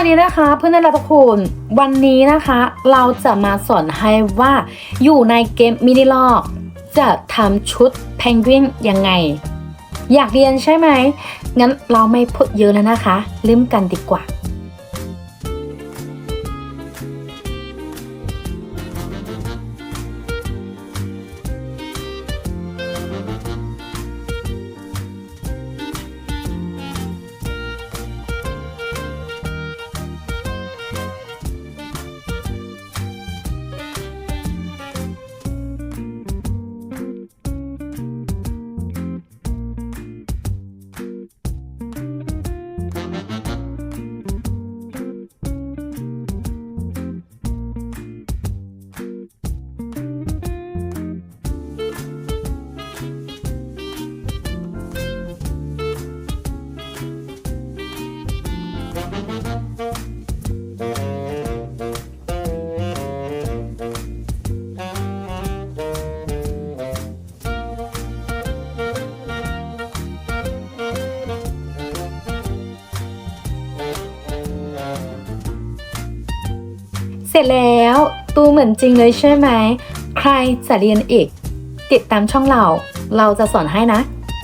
วันนี้นะคะเพื่อนๆทุกคนวันนี้นะคะ เราจะมาสอนให้ว่าอยู่ในเกมมินิลอกจะทำชุดเพนกวินยังไง อยากเรียนใช่ไหม งั้นเราไม่พูดเยอะแล้วนะคะเริ่มกันดีกว่า เสร็จแล้วตูเหมือนจริงเลยใช่ไหม ใครจะเรียนอีก ติดตามช่องเรา เราจะสอนให้นะ